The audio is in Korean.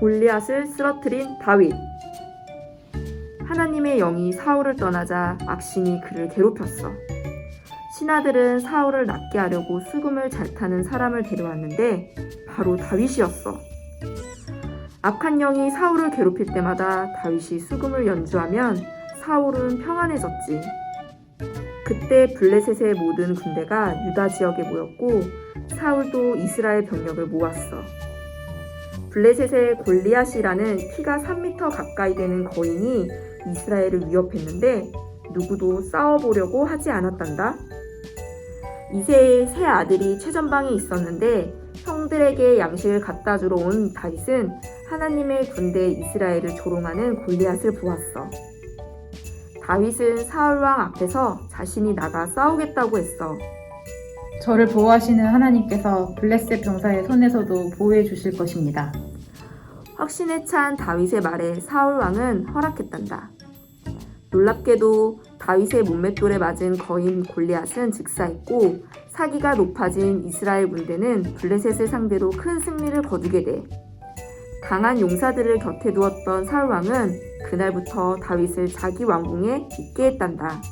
골리앗을 쓰러뜨린 다윗. 하나님의 영이 사울을 떠나자 악신이 그를 괴롭혔어. 신하들은 사울을 낫게 하려고 수금을 잘 타는 사람을 데려왔는데 바로 다윗이었어. 악한 영이 사울을 괴롭힐 때마다 다윗이 수금을 연주하면 사울은 평안해졌지. 그때 블레셋의 모든 군대가 유다 지역에 모였고 사울도 이스라엘 병력을 모았어. 블레셋의 골리앗이라는 키가 3m 가까이 되는 거인이 이스라엘을 위협했는데 누구도 싸워보려고 하지 않았단다. 이세의 세 아들이 최전방에 있었는데 형들에게 양식을 갖다 주러 온 다윗은 하나님의 군대 이스라엘을 조롱하는 골리앗을 보았어. 다윗은 사울왕 앞에서 자신이 나가 싸우겠다고 했어. 저를 보호하시는 하나님께서 블레셋 병사의 손에서도 보호해 주실 것입니다. 확신에 찬 다윗의 말에 사울 왕은 허락했단다. 놀랍게도 다윗의 문맷돌에 맞은 거인 골리앗은 즉사했고 사기가 높아진 이스라엘 군대는 블레셋을 상대로 큰 승리를 거두게 돼. 강한 용사들을 곁에 두었던 사울 왕은 그날부터 다윗을 자기 왕궁에 있게 했단다.